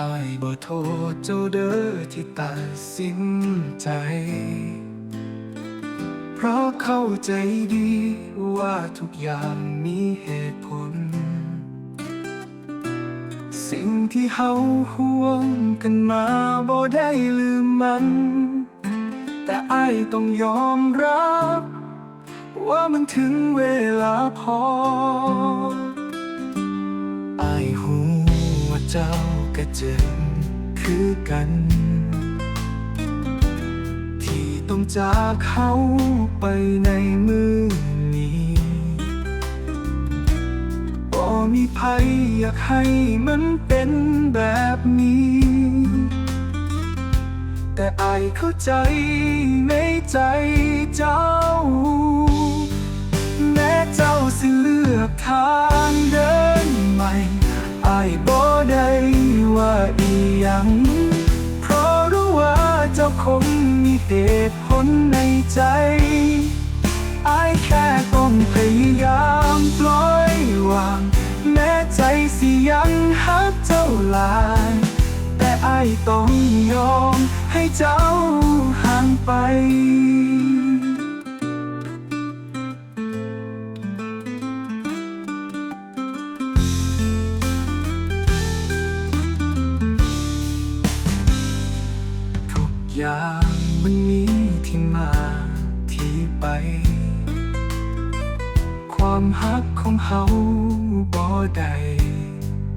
อโบโทรโจเดอร์ที่ตัดสินใจ เพราะเข้าใจดีว่าทุกอย่างมีเหตุผล สิ่งที่เฮาห่วงกันมาบ่ได้ลืมมัน แต่ไอ้ายต้องยอมรับ ว่ามันถึงเวลาพอไอ้ายหูว่าเจ้า ก็เจ็บคือกัน ที่ต้องจากเขาไปในมือนี้บ่มีภัยอยากให้มันเป็นแบบนี้ แต่อายเข้าใจในใจเจ้า มีเหตุผลในใจอายแค่ต้องพยายามปล่อยวาง แม้ใจสิยังหักเจ้าหลาย แต่อายต้องยอมให้เจ้าห่างไป ไป ความฮักของเฮาบ่ได้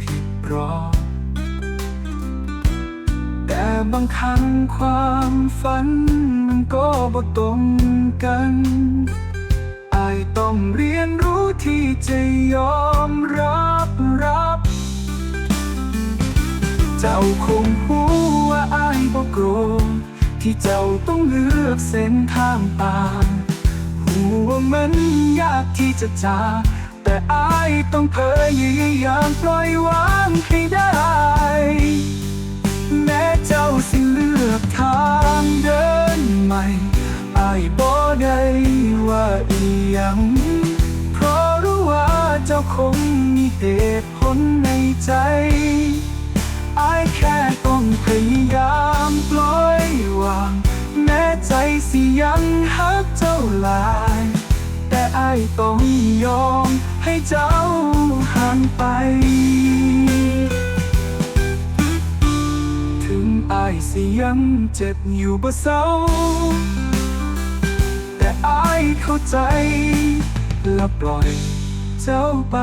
ผิดรอ แต่บางครั้งความฝันมันก็บ่ตรงกันอายต้องเรียนรู้ที่จะยอมรับรับ เจ้าคงหูว่าอายบ่โกรธที่เจ้าต้องเลือกเส้นทางต่าง หูว่ามันยากที่จะจากแต่อายต้องพยายามปล่อยวางให้ได้ แม้เจ้าสิเลือกทางเดินใหม่อายบ่ได้ว่าอีหยัง เพราะรู้ว่าเจ้าคงมีเหตุผลในใจอายแค่ต้องพยายามปล่อยวาง แม้ใจสิยังหักเจ้า ลาย แต่ไอ้ต้องยอมให้เจ้าห่างไป ถึงไอ้สิยังเจ็บอยู่บ่เศร้า แต่ไอ้เข้าใจและปล่อยเจ้าไป